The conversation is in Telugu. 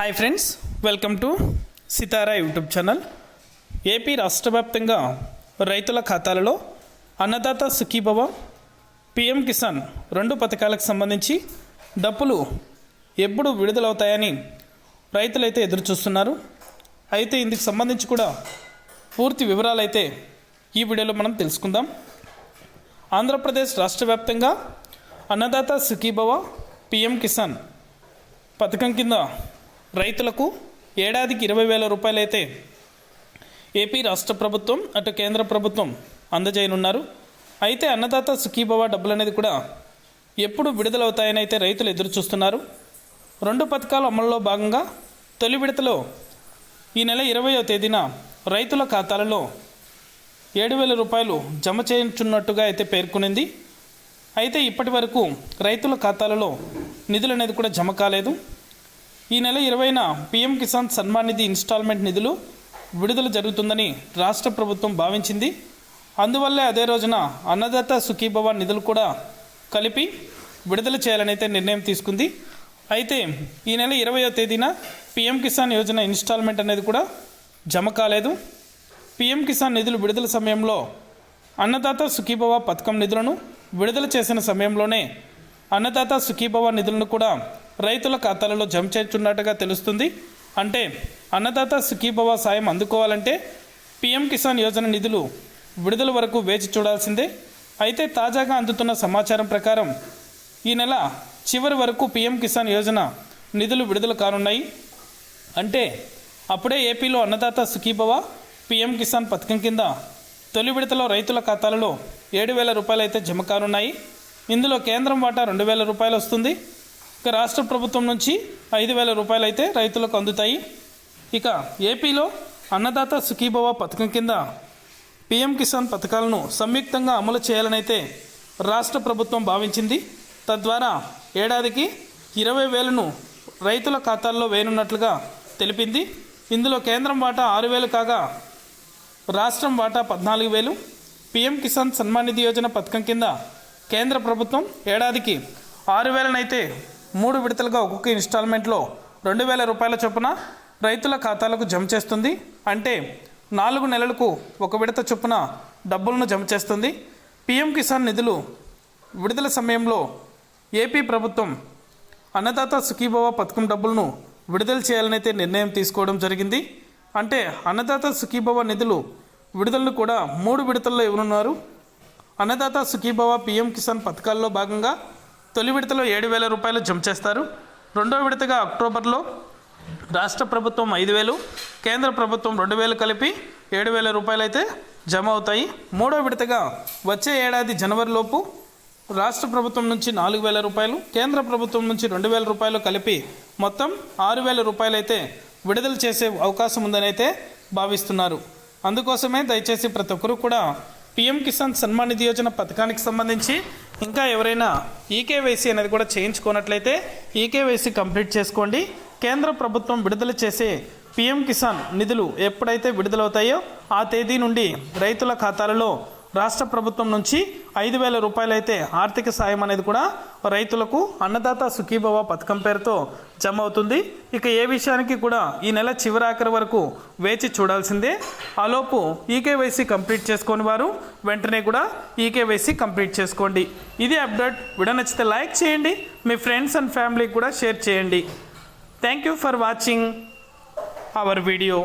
Hi friends welcome to Sitara YouTube channel AP రాష్ట్ర వ్యాప్తంగా రైతుల ఖాతాలలో అన్నదాత సుఖీభవ పిఎం కిసాన్ రెండు పథకాలకు సంబంధించి డబ్బులు ఎప్పుడు విడుదలవుతాయని రైతులైతే ఎదురు చూస్తున్నారు అయితే ఇందుకు సంబంధించి కూడా పూర్తి వివరాలు అయితే ఈ వీడియోలో మనం తెలుసుకుందాం. ఆంధ్రప్రదేశ్ రాష్ట్ర వ్యాప్తంగా అన్నదాత సుఖీభవ పిఎం కిసాన్ పథకం కింద రైతులకు ఏడాదికి ఇరవై వేల రూపాయలైతే ఏపీ రాష్ట్ర ప్రభుత్వం అటు కేంద్ర ప్రభుత్వం అందజేయనున్నారు. అయితే అన్నదాత సుఖీభవ డబ్బులు అనేది కూడా ఎప్పుడు విడుదలవుతాయని అయితే రైతులు ఎదురు చూస్తున్నారు. రెండు పథకాల అమలులో భాగంగా తొలి విడతలో ఈ నెల ఇరవయో తేదీన రైతుల ఖాతాలలో ఏడు వేల రూపాయలు జమ చేయించున్నట్టుగా అయితే పేర్కొనింది. అయితే ఇప్పటి వరకు రైతుల ఖాతాలలో నిధులు అనేది కూడా జమ కాలేదు. ఈ నెల ఇరవైన పీఎం కిసాన్ సన్మాన్ నిధి ఇన్స్టాల్మెంట్ నిధులు విడుదల జరుగుతుందని రాష్ట్ర ప్రభుత్వం భావించింది. అందువల్లే అదే రోజున అన్నదాత సుఖీభవ నిధులు కూడా కలిపి విడుదల చేయాలనైతే నిర్ణయం తీసుకుంది. అయితే ఈ నెల ఇరవయో తేదీన పీఎం కిసాన్ యోజన ఇన్స్టాల్మెంట్ అనేది కూడా జమ కాలేదు. పీఎం కిసాన్ నిధులు విడుదల సమయంలో అన్నదాత సుఖీభవ పథకం నిధులను విడుదల చేసిన సమయంలోనే అన్నదాత సుఖీభవ నిధులను కూడా రైతుల ఖాతాలలో జమ చేస్తున్నట్టుగా తెలుస్తుంది. అంటే అన్నదాత సుఖీభవ సాయం అందుకోవాలంటే పీఎం కిసాన్ యోజన నిధులు విడుదల వరకు వేచి చూడాల్సిందే. అయితే తాజాగా అందుతున్న సమాచారం ప్రకారం ఈ నెల చివరి వరకు పీఎం కిసాన్ యోజన నిధులు విడుదల కానున్నాయి. అంటే అప్పుడే ఏపీలో అన్నదాత సుఖీభవ పీఎం కిసాన్ పథకం కింద తొలి విడతలో రైతుల ఖాతాలలో ఏడు వేల రూపాయలు అయితే జమ కానున్నాయి. ఇందులో కేంద్రం వాటా రెండు వేల రూపాయలు వస్తుంది. ఇక రాష్ట్ర ప్రభుత్వం నుంచి ఐదు వేల రూపాయలు అయితే రైతులకు అందుతాయి. ఇక ఏపీలో అన్నదాత సుఖీభవ పథకం కింద పీఎం కిసాన్ పథకాలను సంయుక్తంగా అమలు చేయాలనైతే రాష్ట్ర ప్రభుత్వం భావించింది. తద్వారా ఏడాదికి ఇరవై వేలను రైతుల ఖాతాల్లో వేయనున్నట్లుగా తెలిపింది. ఇందులో కేంద్రం వాటా ఆరు వేలు కాగా రాష్ట్రం వాటా పద్నాలుగు వేలు. పీఎం కిసాన్ సన్మాన్ నిధి యోజన పథకం కింద కేంద్ర ప్రభుత్వం ఏడాదికి ఆరు వేలనైతే మూడు విడతలుగా ఒక్కొక్క ఇన్స్టాల్మెంట్లో రెండు వేల రూపాయల చొప్పున రైతుల ఖాతాలకు జమ చేస్తుంది. అంటే నాలుగు నెలలకు ఒక విడత చొప్పున డబ్బులను జమ చేస్తుంది. పీఎం కిసాన్ నిధులు విడుదల సమయంలో ఏపీ ప్రభుత్వం అన్నదాత సుఖీభవ పథకం డబ్బులను విడుదల చేయాలనైతే నిర్ణయం తీసుకోవడం జరిగింది. అంటే అన్నదాత సుఖీభవ నిధులు విడుదలను కూడా మూడు విడతల్లో ఇవ్వనున్నారు. అన్నదాత సుఖీభవ పీఎం కిసాన్ పథకాల్లో భాగంగా తొలి విడతలో ఏడు వేల రూపాయలు జమ చేస్తారు. రెండో విడతగా అక్టోబర్లో రాష్ట్ర ప్రభుత్వం ఐదు వేలు కేంద్ర ప్రభుత్వం రెండు వేలు కలిపి ఏడు వేల రూపాయలు అయితే జమ అవుతాయి. మూడో విడతగా వచ్చే ఏడాది జనవరిలోపు రాష్ట్ర ప్రభుత్వం నుంచి నాలుగు వేల రూపాయలు కేంద్ర ప్రభుత్వం నుంచి రెండు వేల రూపాయలు కలిపి మొత్తం ఆరు వేల రూపాయలు అయితే విడుదల చేసే అవకాశం ఉందని అయితే భావిస్తున్నారు. అందుకోసమే దయచేసి ప్రతి ఒక్కరూ కూడా పిఎం కిసాన్ సన్మాన్ నిధి యోజన పథకానికి సంబంధించి ఇంకా ఎవరైనా ఈకేవైసీ అనేది కూడా చేయించుకున్నట్లయితే ఈకేవైసీ కంప్లీట్ చేసుకోండి. కేంద్ర ప్రభుత్వం విడుదల చేసే పిఎం కిసాన్ నిధులు ఎప్పుడైతే విడుదలవుతాయో ఆ తేదీ నుండి రైతుల ఖాతాలలో రాష్ట్ర ప్రభుత్వం నుంచి ఐదు వేల రూపాయలైతే ఆర్థిక సాయం అనేది కూడా రైతులకు అన్నదాత సుఖీభవ పథకం పేరుతో జమ అవుతుంది ఇక ఏ విషయానికి కూడా ఈ నెల చివరాఖరి వరకు వేచి చూడాల్సిందే. ఆలోపు ఈకేవైసీ కంప్లీట్ చేసుకొని వారు వెంటనే కూడా ఈకేవైసీ కంప్లీట్ చేసుకోండి. ఇది అప్డేట్. విడనచ్చితే నచ్చితే లైక్ చేయండి. మీ ఫ్రెండ్స్ అండ్ ఫ్యామిలీకి కూడా షేర్ చేయండి. Thank you for watching our video.